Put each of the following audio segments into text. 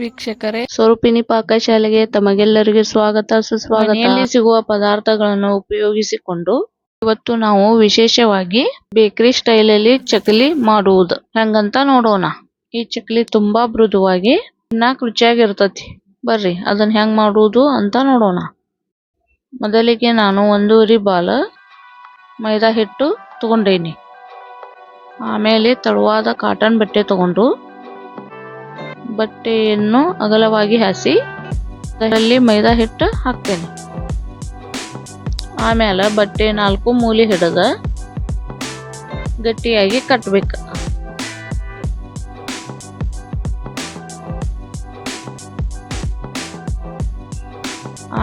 ವೀಕ್ಷಕರೇ. ಸ್ವರೂಪಿಣಿ ಪಾಕಶಾಲೆಗೆ ತಮಗೆಲ್ಲರಿಗೂ ಸ್ವಾಗತ ಸುಸ್ವಾಗತ. ಇಲ್ಲಿ ಸಿಗುವ ಪದಾರ್ಥಗಳನ್ನು ಉಪಯೋಗಿಸಿಕೊಂಡು ಇವತ್ತು ನಾವು ವಿಶೇಷವಾಗಿ ಬೇಕರಿ ಸ್ಟೈಲ್ ಅಲ್ಲಿ ಚಕಲಿ ಮಾಡುವುದು. ಹೆಂಗಂತ ನೋಡೋಣ. ಈ ಚಕಲಿ ತುಂಬಾ ಮೃದುವಾಗಿ ನಾಲ್ಕು ರುಚಿಯಾಗಿರ್ತತಿ. ಬರ್ರಿ ಅದನ್ನ ಹೆಂಗ್ ಮಾಡುವುದು ಅಂತ ನೋಡೋಣ. ಮೊದಲಿಗೆ ನಾನು ಒಂದೂವರೆ ಬಾಲ ಮೈದಾ ಹಿಟ್ಟು ತಗೊಂಡೇನಿ. ಆಮೇಲೆ ತಳುವಾದ ಕಾಟನ್ ಬಟ್ಟೆ ತಗೊಂಡು ಬಟ್ಟೆಯನ್ನು ಅಗಲವಾಗಿ ಹಾಸಿ ಅದರಲ್ಲಿ ಮೈದಾ ಹಿಟ್ಟು ಹಾಕ್ತೇನೆ. ಆಮೇಲೆ ಬಟ್ಟೆ ನಾಲ್ಕು ಮೂಲಿ ಹಿಡಿದ ಗಟ್ಟಿಯಾಗಿ ಕಟ್ಟಬೇಕು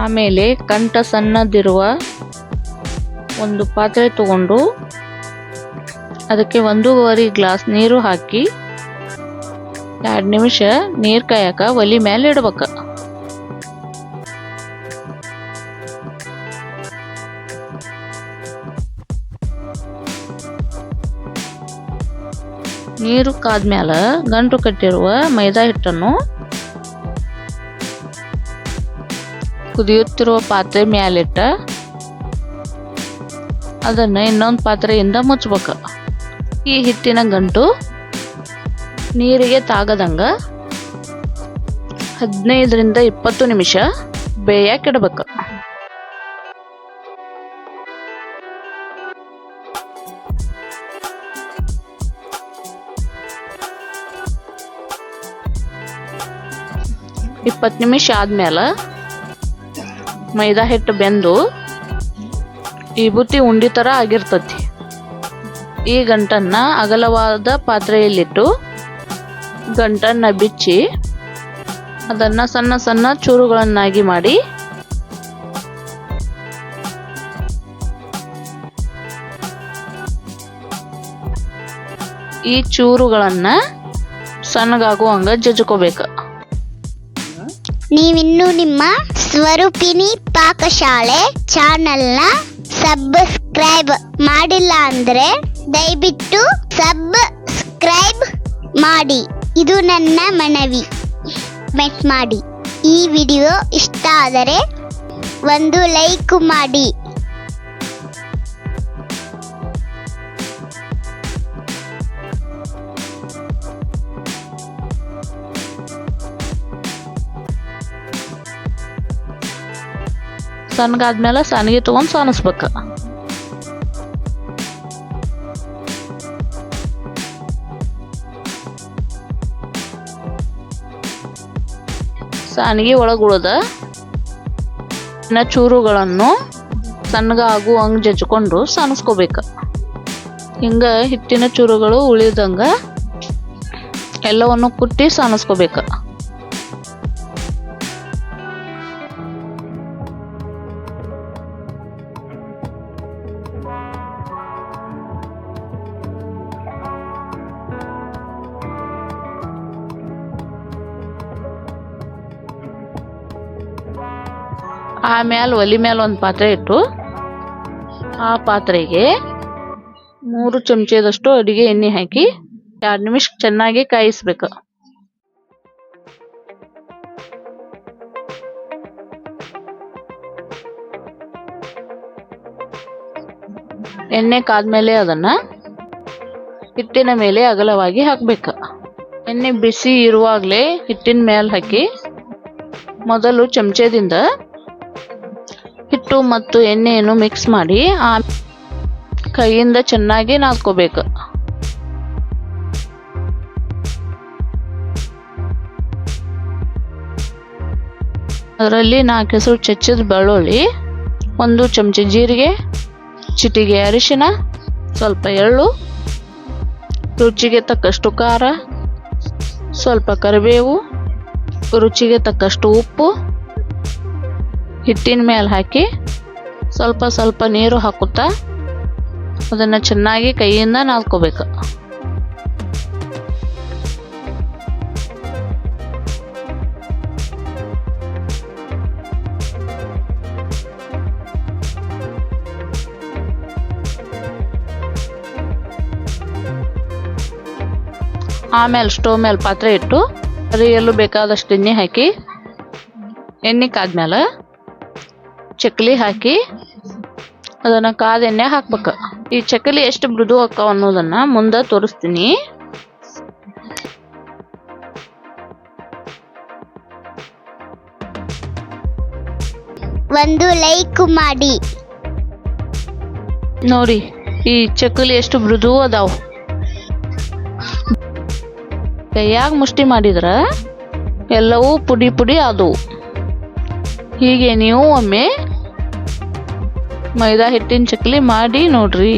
ಆಮೇಲೆ ಕಂಠ ಸಣ್ಣದಿರುವ ಒಂದು ಪಾತ್ರೆ ತಗೊಂಡು ಅದಕ್ಕೆ ಒಂದೂವರೆ ಗ್ಲಾಸ್ ನೀರು ಹಾಕಿ ಎರಡು ನಿಮಿಷ ನೀರ್ ಕಾಯಕ, ಒಲಿ ಮೇಲೆ ಇಡ್ಬೇಕು. ನೀರು ಕಾದ್ಮೇಲೆ ಗಂಟು ಕಟ್ಟಿರುವ ಮೈದಾ ಹಿಟ್ಟನ್ನು ಕುದಿಯುತ್ತಿರುವ ಪಾತ್ರೆ ಮ್ಯಾಲಿಟ್ಟ ಅದನ್ನ ಇನ್ನೊಂದು ಪಾತ್ರೆಯಿಂದ ಮುಚ್ಚಬೇಕು ಈ ಹಿಟ್ಟಿನ ಗಂಟು ನೀರಿಗೆ ತಾಗದಂಗ ಹದಿನೈದರಿಂದ ಇಪ್ಪತ್ತು ನಿಮಿಷ ಬೇಯಕ್ಕೆ ಇಡಬೇಕು ಇಪ್ಪತ್ತು ನಿಮಿಷ ಆದ್ಮೇಲೆ ಮೈದಾ ಹಿಟ್ಟು ಬೆಂದು ಈ ಬುತ್ತಿ ಉಂಡಿ ಥರ ಆಗಿರ್ತತಿ. ಈ ಗಂಟನ್ನ ಅಗಲವಾದ ಪಾತ್ರೆಯಲ್ಲಿಟ್ಟು ಗಂಟನ್ನ ಬಿಚ್ಚಿ ಅದನ್ನ ಸಣ್ಣ ಸಣ್ಣ ಚೂರುಗಳನ್ನಾಗಿ ಮಾಡಿ ಈ ಚೂರುಗಳನ್ನ ಸಣ್ಣಗಾಗುವಂಗ ಜಜ್ಕೋಬೇಕು. ನೀವಿನ್ನೂ ನಿಮ್ಮ ಸ್ವರೂಪಿನಿ ಪಾಕಶಾಲೆ ಚಾನೆಲ್ನ ಸಬ್ಸ್ಕ್ರೈಬ್ ಮಾಡಿಲ್ಲ ಅಂದ್ರೆ ದಯವಿಟ್ಟು ಸಬ್ಸ್ಕ್ರೈಬ್ ಮಾಡಿ. ಇದು ನನ್ನ ಮನವಿ. ಮೆಟ್ ಮಾಡಿ. ಈ ವಿಡಿಯೋ ಇಷ್ಟ ಆದರೆ ಒಂದು ಲೈಕ್ ಮಾಡಿ. ಸಣ್ಣಗಾದ್ಮೇಲೆ ಸಣ್ಣಗೆ ತೊಗೊಂಡು ಸಾನಿಸ್ಬೇಕು. ಸಾನಿಗೆ ಒಳಗೆ ಉಳ್ದ ಸಣ್ಣಗ ಚೂರುಗಳನ್ನು ಸಣ್ಣಗಾಗುವಂಗೆ ಜಜ್ಕೊಂಡು ಸಾನಿಸ್ಕೋಬೇಕು. ಹಿಂಗ ಹಿಟ್ಟಿನ ಚೂರುಗಳು ಉಳಿದಂಗ ಎಲ್ಲವನ್ನು ಕುಟ್ಟಿ ಸಾನಿಸ್ಕೋಬೇಕು. ಆಮೇಲೆ ಒಲಿ ಮೇಲೆ ಒಂದು ಪಾತ್ರೆ ಇಟ್ಟು, ಆ ಪಾತ್ರೆಗೆ ಮೂರು ಚಮಚದಷ್ಟು ಅಡುಗೆ ಎಣ್ಣೆ ಹಾಕಿ, ಎರಡು ನಿಮಿಷ ಚೆನ್ನಾಗಿ ಕಾಯಿಸ್ಬೇಕು. ಎಣ್ಣೆ ಕಾದ್ಮೇಲೆ ಅದನ್ನ ಹಿಟ್ಟಿನ ಮೇಲೆ ಅಗಲವಾಗಿ ಹಾಕ್ಬೇಕು. ಎಣ್ಣೆ ಬಿಸಿ ಇರುವಾಗಲೇ ಹಿಟ್ಟಿನ ಮೇಲೆ ಹಾಕಿ, ಮೊದಲು ಚಮಚದಿಂದ ಹಿಟ್ಟು ಮತ್ತು ಎಣ್ಣೆಯನ್ನು ಮಿಕ್ಸ್ ಮಾಡಿ, ಆ ಕೈಯಿಂದ ಚೆನ್ನಾಗಿ ನಾದ್ಕೋಬೇಕು. ಅದರಲ್ಲಿ ನಾಲ್ಕು ಹೆಸರು ಚಚ್ಚಿದ ಬೆಳ್ಳುಳ್ಳಿ, ಒಂದು ಚಮಚ ಜೀರಿಗೆ, ಚಿಟಿಗೆ ಅರಿಶಿನ, ಸ್ವಲ್ಪ ಎಳ್ಳು, ರುಚಿಗೆ ತಕ್ಕಷ್ಟು ಖಾರ, ಸ್ವಲ್ಪ ಕರಿಬೇವು, ರುಚಿಗೆ ತಕ್ಕಷ್ಟು ಉಪ್ಪು, ಹಿಟ್ಟಿನ ಮೇಲೆ ಹಾಕಿ ಸ್ವಲ್ಪ ಸ್ವಲ್ಪ ನೀರು ಹಾಕುತ್ತಾ ಅದನ್ನು ಚೆನ್ನಾಗಿ ಕೈಯಿಂದ ನಾದ್ಕೋಬೇಕು. ಆಮೇಲೆ ಸ್ಟೋವ್ ಮೇಲೆ ಪಾತ್ರೆ ಇಟ್ಟು ಅರಿಯಲು ಬೇಕಾದಷ್ಟು ಎಣ್ಣೆ ಹಾಕಿ, ಎಣ್ಣೆ ಕಾದ್ಮೇಲೆ ಚಕ್ಲಿ ಹಾಕಿ ಅದನ್ನ ಕಾದ ಎಣ್ಣೆ ಹಾಕ್ಬೇಕು. ಈ ಚಕ್ಕಲಿ ಎಷ್ಟು ಮೃದು ಅಕ್ಕಾವ ಅನ್ನೋದನ್ನ ಮುಂದೆ ತೋರಿಸ್ತೀನಿ. ಒಂದು ಲೈಕ್ ಮಾಡಿ. ನೋಡಿ ಈ ಚಕ್ಕಲಿ ಎಷ್ಟು ಮೃದು ಅದಾವ. ಕೈಯಾಗ ಮುಷ್ಟಿ ಮಾಡಿದ್ರ ಎಲ್ಲವೂ ಪುಡಿ ಪುಡಿ ಆದವು. ಹೀಗೆ ನೀವು ಒಮ್ಮೆ ಮೈದಾ ಹಿಟ್ಟಿನ ಚಕ್ಲಿ ಮಾಡಿ ನೋಡ್ರಿ.